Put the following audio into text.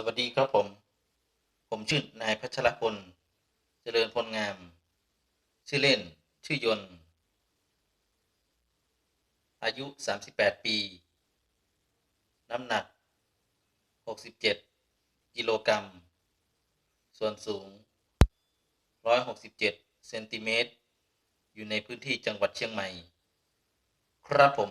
สวัสดีครับผม ผมชื่อนายพัชรพล เจริญพลงาม ชื่อเล่น ชื่อยน อายุ 38 ปี น้ำหนัก 67 กิโลกรัม ส่วนสูง 167 เซนติเมตร อยู่ในพื้นที่จังหวัดเชียงใหม่ ครับผม